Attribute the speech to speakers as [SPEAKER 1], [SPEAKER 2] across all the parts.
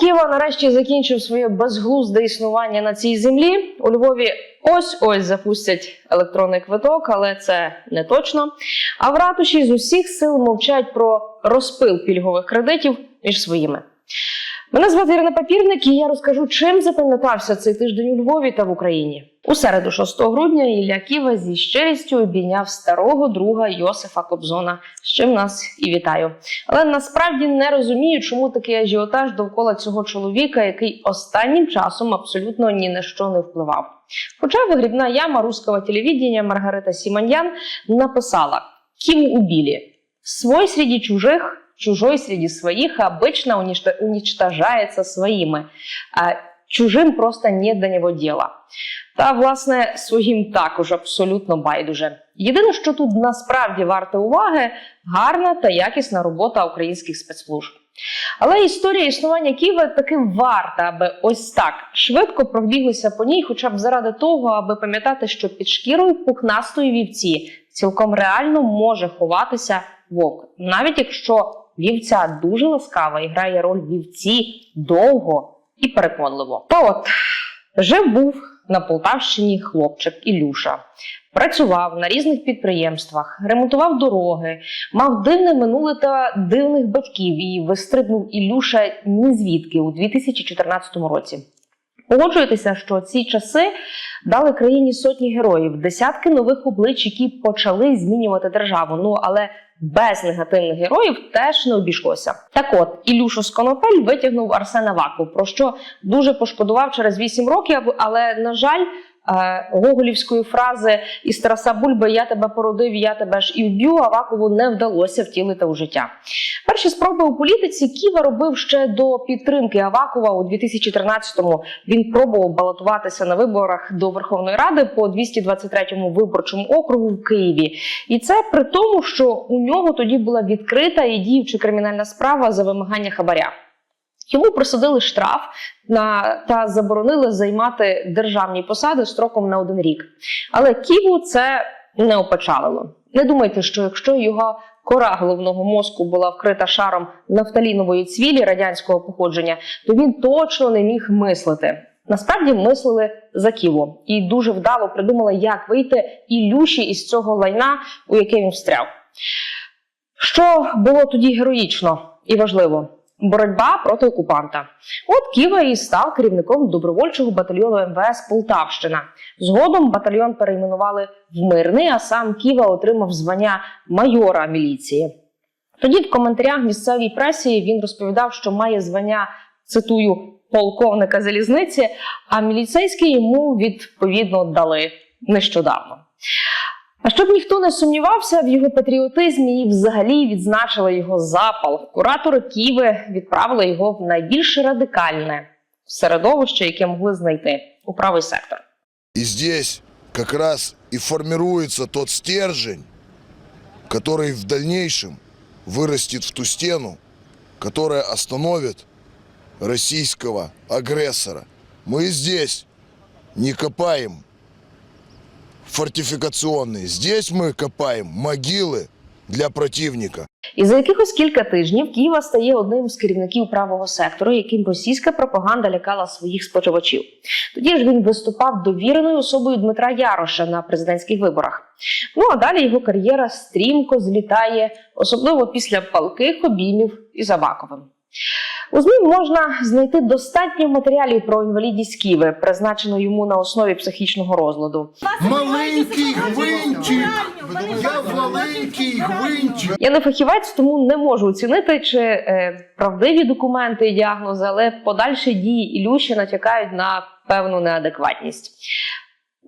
[SPEAKER 1] Ківа нарешті закінчив своє безглузде існування на цій землі. У Львові ось ось запустять електронний квиток, але це не точно. А в ратуші з усіх сил мовчать про розпил пільгових кредитів між своїми. Мене звати Ірина Папірник, і я розкажу, чим запам'ятався цей тиждень у Львові та в Україні. У середу, 6 грудня, Ілля Ківа зі щирістю обійняв старого друга Йосифа Кобзона, з чим нас і вітаю. Але насправді не розумію, чому такий ажіотаж довкола цього чоловіка, який останнім часом абсолютно ні на що не впливав. Хоча вигрібна яма руського телевідення Маргарита Сіманьян написала: Ківу убили. Свой среди чужих, чужой среди своих обычно уничто- уничтожается своими. А чужим просто не до нього діла. Та, власне, своїм також абсолютно байдуже. Єдине, що тут насправді варте уваги, гарна та якісна робота українських спецслужб. Але історія існування Києва таки варта, аби ось так швидко пробіглися по ній, хоча б заради того, аби пам'ятати, що під шкірою пухнастої вівці цілком реально може ховатися вовк, навіть якщо вівця дуже ласкава і грає роль вівці довго і переконливо. То от жив був на Полтавщині хлопчик Ілюша. Працював на різних підприємствах, ремонтував дороги, мав дивне минуле та дивних батьків і вистрибнув Ілюша ні звідки у 2014 році. Погоджуєтеся, що ці часи дали країні сотні героїв, десятки нових облич, які почали змінювати державу. Ну але без негативних героїв теж не обійшлося. Так от Ілюшу Сконопель Конопель витягнув Арсена Ваку, про що дуже пошкодував через 8 років, але на жаль. Е, Гоголівської фрази із Тараса Бульби Я тебе породив, я тебе ж і вб'ю Авакову не вдалося втілити у життя. Перші спроби у політиці Ківа робив ще до підтримки Авакова у 2013-му. Він пробував балотуватися на виборах до Верховної Ради по 223-му виборчому округу в Києві. І це при тому, що у нього тоді була відкрита і діюча кримінальна справа за вимагання хабаря. Йому присудили штраф на та заборонили займати державні посади строком на один рік. Але Ківу це не опечалило. Не думайте, що якщо його кора головного мозку була вкрита шаром нафталінової цвілі радянського походження, то він точно не міг мислити. Насправді мислили за Ківу і дуже вдало придумали, як вийти Ілюші із цього лайна, у яке він встряв. Що було тоді героїчно і важливо? Боротьба проти окупанта. От Ківа і став керівником добровольчого батальйону МВС Полтавщина. Згодом батальйон перейменували в мирний, а сам Ківа отримав звання майора міліції. Тоді в коментарях місцевій пресі він розповідав, що має звання цитую полковника залізниці, а міліцейське йому відповідно дали нещодавно. А щоб ніхто не сумнівався в його патріотизмі і взагалі відзначили його запал, куратори Києви відправили його в найбільш радикальне середовище, яке могли знайти у правий сектор.
[SPEAKER 2] И здесь как раз и формируется тот стержень, который в дальнейшем вырастет в ту стену, которая остановит российского агрессора. Мы здесь не копаем фортификационные, здесь мы копаем могилы для противника.
[SPEAKER 1] І за якихось кілька тижнів Києва стає одним з керівників правого сектору, яким російська пропаганда лякала своїх споживачів. Тоді ж він виступав довіреною особою Дмитра Яроша на президентських виборах. Ну а далі його кар'єра стрімко злітає, особливо після палких обіймів із Аваковим. У ЗМІ можна знайти достатньо матеріалів про інвалідність Києва, призначену йому на основі психічного розладу.
[SPEAKER 3] Маленький гвинтик. Я маленький гвинтик.
[SPEAKER 1] Я не фахівець, тому не можу оцінити, чи е, правдиві документи і діагнози, але подальші дії Ілюші натякають на певну неадекватність.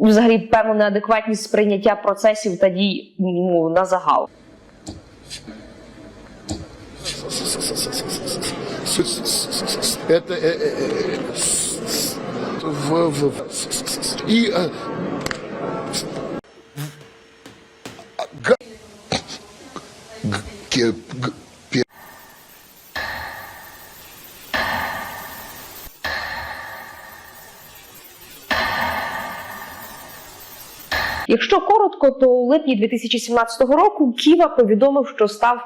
[SPEAKER 1] Взагалі, певну неадекватність сприйняття процесів та дій ну, на загал
[SPEAKER 3] Это э, э, э, с- с- в, в, в- с- с- с- и э, г- г- ке- г- пе-
[SPEAKER 1] Якщо коротко, то у липні 2017 року Ківа повідомив, що став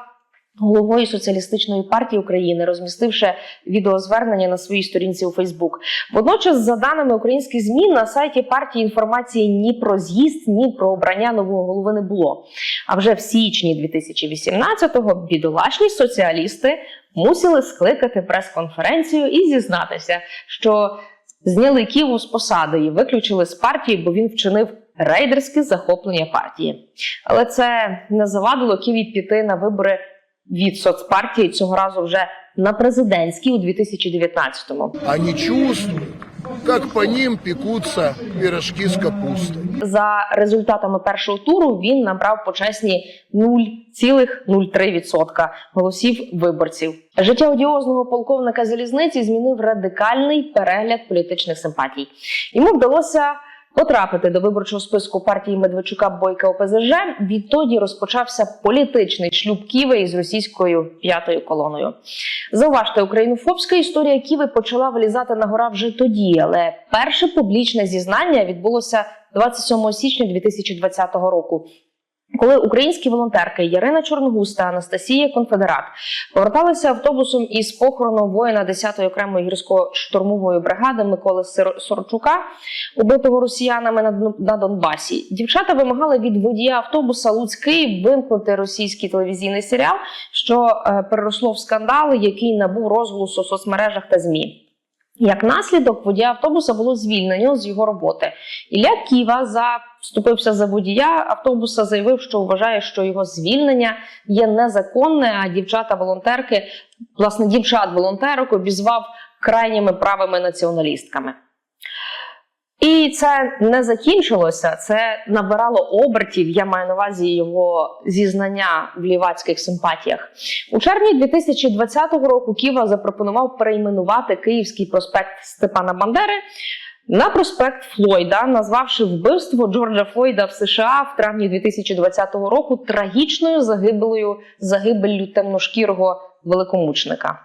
[SPEAKER 1] головою соціалістичної партії України, розмістивши відеозвернення на своїй сторінці у Фейсбук. Водночас, за даними українських ЗМІ, на сайті партії інформації ні про з'їзд, ні про обрання нового голови не було. А вже в січні 2018-го бідолашні соціалісти мусили скликати прес-конференцію і зізнатися, що зняли Ківу з посади і виключили з партії, бо він вчинив рейдерське захоплення партії. Але це не завадило Ківі піти на вибори від соцпартії цього разу вже на президентській у 2019-му.
[SPEAKER 3] Они чувствуют, как по ним пекутся пирожки с капустой.
[SPEAKER 1] За результатами першого туру він набрав почесні 0,03% голосів виборців. Життя одіозного полковника залізниці змінив радикальний перегляд політичних симпатій. Йому вдалося потрапити до виборчого списку партії Медведчука Бойка ОПЗЖ. Відтоді розпочався політичний шлюб Ківи із російською п'ятою колоною. Зауважте, українофобська історія Ківи почала вилізати на гора вже тоді, але перше публічне зізнання відбулося 27 січня 2020 року. Коли українські волонтерки Ярина Чорногуз та Анастасія Конфедерат поверталися автобусом із похороном воїна 10-ї окремої гірсько-штурмової бригади Миколи Сорочука, убитого росіянами на, Дон- Донбасі, дівчата вимагали від водія автобуса Луцький вимкнути російський телевізійний серіал, що е, переросло в скандал, який набув розголосу у соцмережах та змі. Як наслідок, водія автобуса було звільнено з його роботи. Ілля Ківа за вступився за водія автобуса, заявив, що вважає, що його звільнення є незаконне. А дівчата-волонтерки, власне, дівчат-волонтерок обізвав крайніми правими націоналістками. І це не закінчилося. Це набирало обертів. Я маю на увазі його зізнання в лівацьких симпатіях. У червні 2020 року Ківа запропонував перейменувати Київський проспект Степана Бандери на проспект Флойда, назвавши вбивство Джорджа Флойда в США в травні 2020 року трагічною загибелою загибеллю темношкірого великомучника.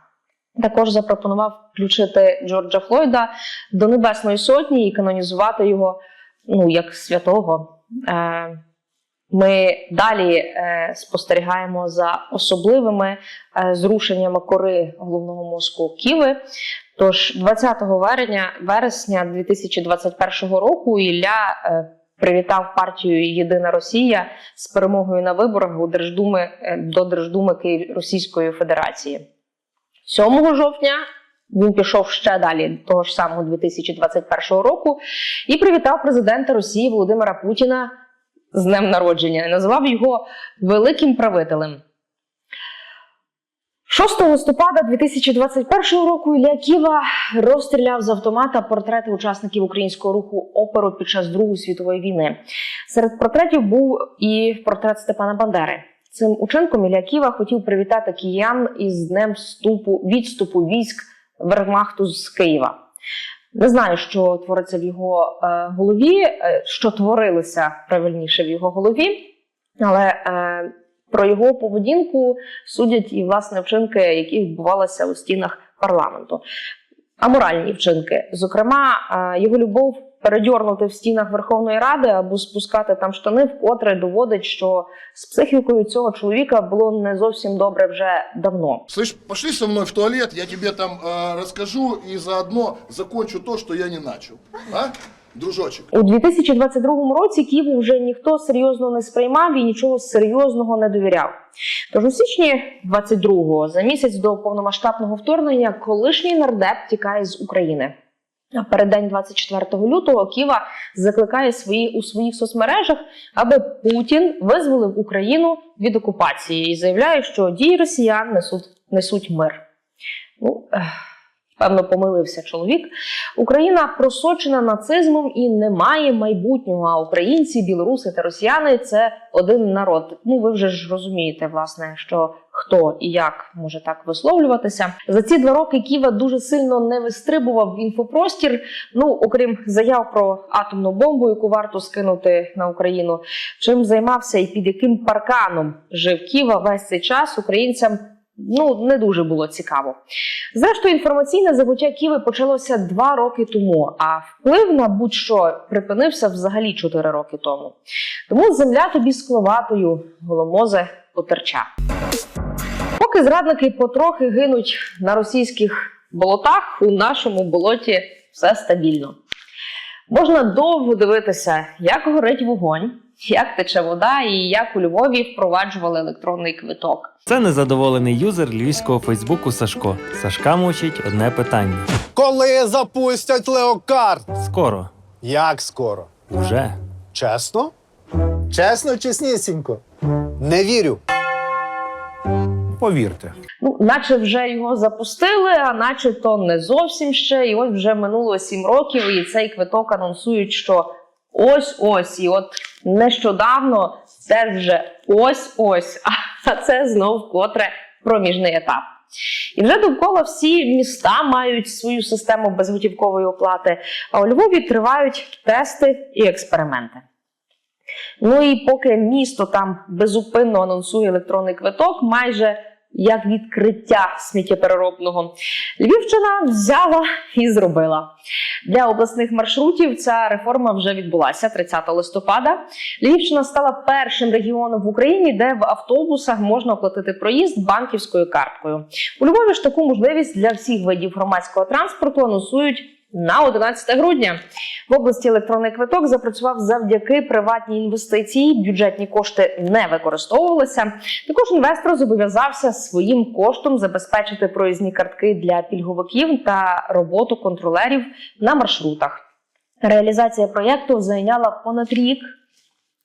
[SPEAKER 1] Також запропонував включити Джорджа Флойда до Небесної Сотні і канонізувати його ну, як святого. Е, ми далі е, спостерігаємо за особливими е, зрушеннями кори головного мозку Ківи. Тож 20 вересня, вересня 2021 року Ілля е, привітав партію Єдина Росія з перемогою на виборах у Держдуми е, до Держдуми Київ Російської Федерації. 7 жовтня він пішов ще далі, того ж самого 2021 року, і привітав президента Росії Володимира Путіна з днем народження. Назвав його великим правителем. 6 листопада 2021 року Ілля Ківа розстріляв з автомата портрети учасників українського руху оперу під час Другої світової війни. Серед портретів був і портрет Степана Бандери. Цим учинком Ілля Ківа хотів привітати киян із днем вступу відступу військ Вермахту з Києва. Не знаю, що твориться в його е, голові, е, що творилося правильніше в його голові, але е, про його поведінку судять і власне вчинки, які відбувалися у стінах парламенту. Аморальні вчинки. Зокрема, е, його любов передьорнути в стінах Верховної Ради або спускати там штани, вкотре доводить, що з психікою цього чоловіка було не зовсім добре вже давно.
[SPEAKER 3] Слышь, пошли со мной в туалет, я тебе там э, расскажу и заодно закончу то, что я не начал. А? Дружочек.
[SPEAKER 1] У 2022 році Києву вже ніхто серйозно не сприймав і нічого серйозного не довіряв. Тож у січні 22-го, за місяць до повномасштабного вторгнення, колишній нардеп тікає з України. А 24 лютого Ківа закликає свої у своїх соцмережах, аби Путін визволив Україну від окупації і заявляє, що дії росіян несуть несуть мир. Ну, певно, помилився чоловік. Україна просочена нацизмом і не має майбутнього. А українці, білоруси та росіяни це один народ. Ну ви вже ж розумієте, власне, що хто і як може так висловлюватися. За ці два роки Ківа дуже сильно не вистрибував в інфопростір. Ну окрім заяв про атомну бомбу, яку варто скинути на Україну. Чим займався і під яким парканом жив Ківа весь цей час українцям. Ну не дуже було цікаво. Зрештою, інформаційне забуття Ківи почалося два роки тому, а вплив на будь-що припинився взагалі чотири роки тому. Тому земля тобі скловатою, голомозе потерча. Поки зрадники потрохи гинуть на російських болотах, у нашому болоті все стабільно. Можна довго дивитися, як горить вогонь, як тече вода і як у Львові впроваджували електронний квиток.
[SPEAKER 4] Це незадоволений юзер львівського Фейсбуку Сашко. Сашка мучить одне питання.
[SPEAKER 5] Коли запустять леокарт?
[SPEAKER 4] Скоро.
[SPEAKER 5] Як скоро?
[SPEAKER 4] Уже.
[SPEAKER 5] Чесно? Чесно, чеснісінько. Не вірю.
[SPEAKER 4] Повірте.
[SPEAKER 1] Ну, наче вже його запустили, а наче то не зовсім ще. І ось вже минуло сім років, і цей квиток анонсують, що ось ось. І от нещодавно це вже ось ось. А це знов котре проміжний етап. І вже довкола всі міста мають свою систему безготівкової оплати, а у Львові тривають тести і експерименти. Ну і поки місто там безупинно анонсує електронний квиток, майже як відкриття сміттєпереробного, Львівщина взяла і зробила. Для обласних маршрутів ця реформа вже відбулася 30 листопада. Львівщина стала першим регіоном в Україні, де в автобусах можна оплатити проїзд банківською карткою. У Львові ж таку можливість для всіх видів громадського транспорту анонсують на 11 грудня. В області електронний квиток запрацював завдяки приватній інвестиції. Бюджетні кошти не використовувалися. Також інвестор зобов'язався своїм коштом забезпечити проїзні картки для пільговиків та роботу контролерів на маршрутах. Реалізація проєкту зайняла понад рік.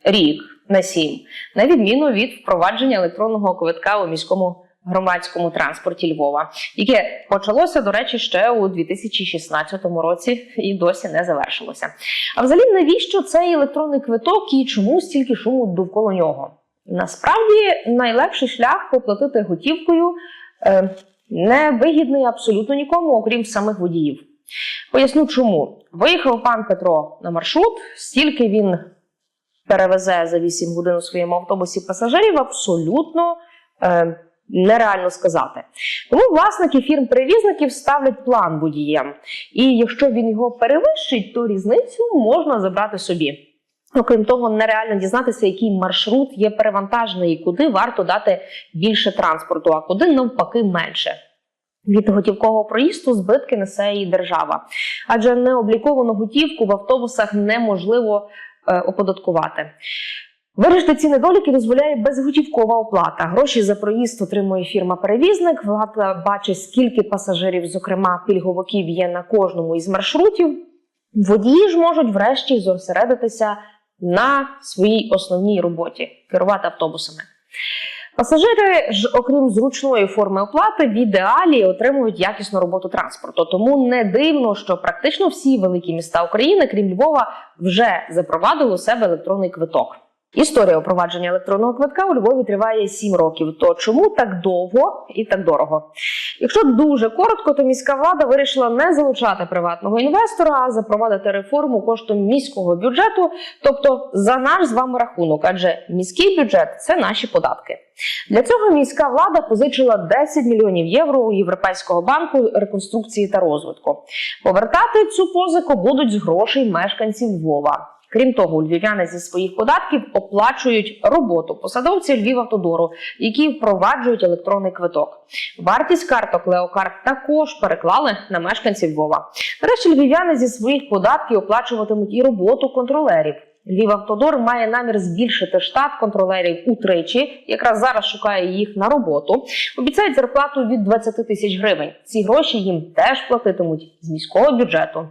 [SPEAKER 1] Рік на сім, на відміну від впровадження електронного квитка у міському громадському транспорті Львова, яке почалося, до речі, ще у 2016 році і досі не завершилося. А взагалі, навіщо цей електронний квиток і чому стільки шуму довкола нього? Насправді найлегший шлях оплатити готівкою е, не вигідний абсолютно нікому, окрім самих водіїв. Поясню, чому виїхав пан Петро на маршрут, стільки він перевезе за 8 годин у своєму автобусі пасажирів, абсолютно е, нереально сказати. Тому власники фірм-перевізників ставлять план водієм. І якщо він його перевищить, то різницю можна забрати собі. Окрім того, нереально дізнатися, який маршрут є перевантажений і куди варто дати більше транспорту, а куди навпаки менше. Від готівкового проїзду збитки несе і держава, адже необліковану готівку в автобусах неможливо е, оподаткувати. Вирішити ці недоліки дозволяє безготівкова оплата. Гроші за проїзд отримує фірма-перевізник. Влада бачить, скільки пасажирів, зокрема пільговиків, є на кожному із маршрутів. Водії ж можуть врешті зосередитися на своїй основній роботі керувати автобусами. Пасажири ж, окрім зручної форми оплати, в ідеалі отримують якісну роботу транспорту. Тому не дивно, що практично всі великі міста України, крім Львова, вже запровадили у себе електронний квиток. Історія впровадження електронного квитка у Львові триває 7 років. То чому так довго і так дорого? Якщо дуже коротко, то міська влада вирішила не залучати приватного інвестора, а запровадити реформу коштом міського бюджету, тобто за наш з вами рахунок, адже міський бюджет це наші податки. Для цього міська влада позичила 10 мільйонів євро у Європейського банку реконструкції та розвитку. Повертати цю позику будуть з грошей мешканців Львова. Крім того, львів'яни зі своїх податків оплачують роботу посадовців Львівавтодору, які впроваджують електронний квиток. Вартість карток Леокарт також переклали на мешканців Львова. Нарешті львів'яни зі своїх податків оплачуватимуть і роботу контролерів. Львівавтодор має намір збільшити штат контролерів утричі. Якраз зараз шукає їх на роботу. Обіцяють зарплату від 20 тисяч гривень. Ці гроші їм теж платитимуть з міського бюджету.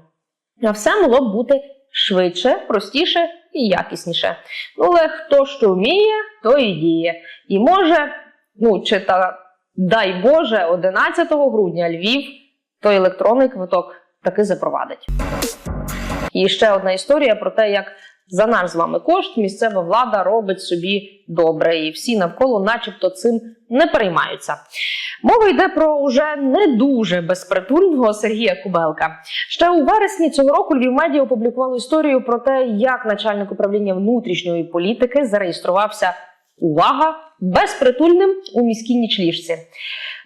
[SPEAKER 1] А все могло б бути швидше, простіше і якісніше. Ну, але хто що вміє, то і діє. І може, ну чи та дай Боже, 11 грудня Львів той електронний квиток таки запровадить. І ще одна історія про те, як за наш з вами кошт місцева влада робить собі добре, і всі навколо, начебто, цим не переймаються. Мова йде про уже не дуже безпритульного Сергія Кубелка. Ще у вересні цього року Львівмедіа опублікувало історію про те, як начальник управління внутрішньої політики зареєструвався. Увага! Безпритульним у міській нічліжці.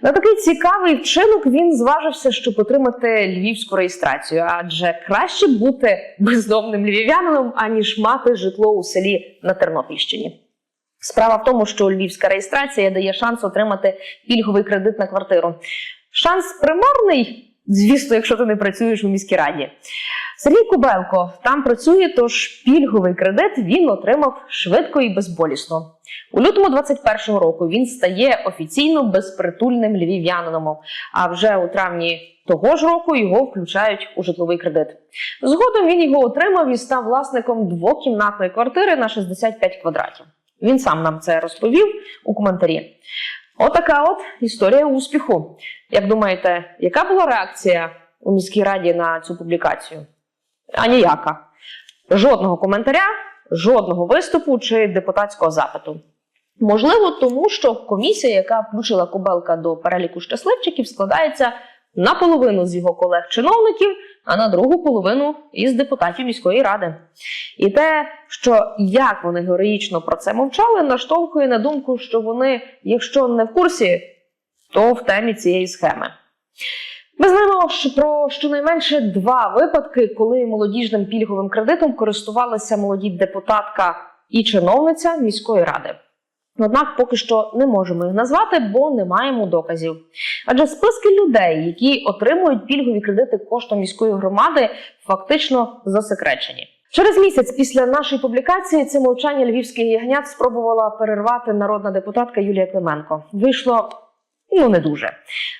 [SPEAKER 1] На такий цікавий вчинок він зважився, щоб отримати львівську реєстрацію, адже краще бути бездомним львів'янином, аніж мати житло у селі на Тернопільщині. Справа в тому, що львівська реєстрація дає шанс отримати пільговий кредит на квартиру. Шанс примарний, звісно, якщо ти не працюєш у міській раді. Сергій Кубелко там працює, тож пільговий кредит він отримав швидко і безболісно. У лютому 21-го року він стає офіційно безпритульним львів'янином. А вже у травні того ж року його включають у житловий кредит. Згодом він його отримав і став власником двокімнатної квартири на 65 квадратів. Він сам нам це розповів у коментарі. Отака от історія успіху. Як думаєте, яка була реакція у міській раді на цю публікацію? А ніяка. Жодного коментаря, жодного виступу чи депутатського запиту. Можливо, тому що комісія, яка включила Кобелка до переліку щасливчиків, складається наполовину з його колег-чиновників, а на другу половину із депутатів міської ради. І те, що як вони героїчно про це мовчали, наштовхує на думку, що вони, якщо не в курсі, то в темі цієї схеми. Ми знаємо про щонайменше два випадки, коли молодіжним пільговим кредитом користувалася молоді депутатка і чиновниця міської ради. Однак поки що не можемо їх назвати, бо не маємо доказів. Адже списки людей, які отримують пільгові кредити коштом міської громади, фактично засекречені. Через місяць після нашої публікації це мовчання львівських ягнят спробувала перервати народна депутатка Юлія Клименко. Вийшло ну не дуже.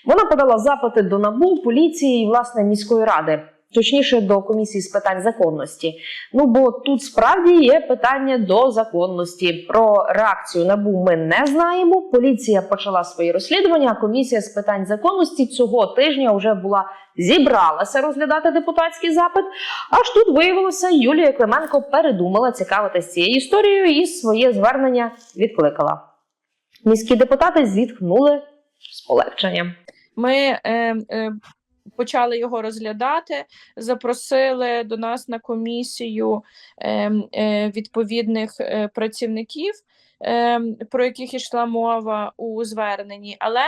[SPEAKER 1] Вона подала запити до НАБУ, поліції і власне міської ради, точніше до комісії з питань законності. Ну бо тут справді є питання до законності. Про реакцію НАБУ ми не знаємо. Поліція почала свої розслідування. а Комісія з питань законності цього тижня вже була зібралася розглядати депутатський запит. Аж тут виявилося, Юлія Клименко передумала цікавитися цією історією і своє звернення відкликала. Міські депутати зітхнули з полегшенням.
[SPEAKER 6] Ми е, е, почали його розглядати, запросили до нас на комісію е, е, відповідних е, працівників, е, про яких йшла мова у зверненні. Але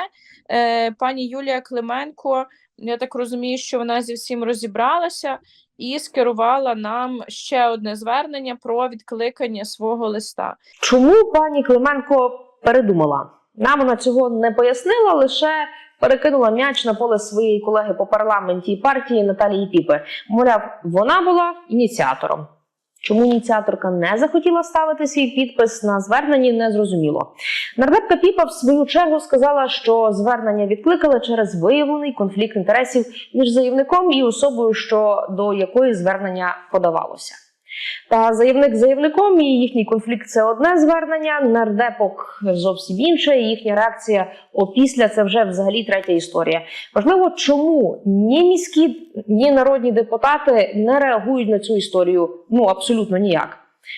[SPEAKER 6] е, пані Юлія Клименко, я так розумію, що вона зі всім розібралася і скерувала нам ще одне звернення про відкликання свого листа.
[SPEAKER 1] Чому пані Клименко передумала? Нам вона цього не пояснила, лише перекинула м'яч на поле своєї колеги по парламенті і партії Наталії Піпи. Мовляв, вона була ініціатором. Чому ініціаторка не захотіла ставити свій підпис на зверненні, не зрозуміло. Нардепка Піпа в свою чергу сказала, що звернення відкликали через виявлений конфлікт інтересів між заявником і особою, що до якої звернення подавалося. Та заявник заявником і їхній конфлікт це одне звернення, нардепок зовсім інше. і Їхня реакція опісля це вже взагалі третя історія. Важливо, чому ні міські, ні народні депутати не реагують на цю історію ну абсолютно ніяк.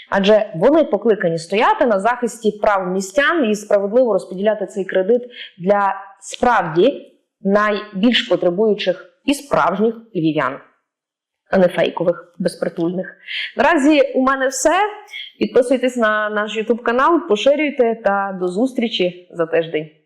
[SPEAKER 1] Адже вони покликані стояти на захисті прав містян і справедливо розподіляти цей кредит для справді найбільш потребуючих і справжніх львів'ян а не фейкових, безпритульних. Наразі у мене все. Підписуйтесь на наш YouTube канал, поширюйте та до зустрічі за тиждень.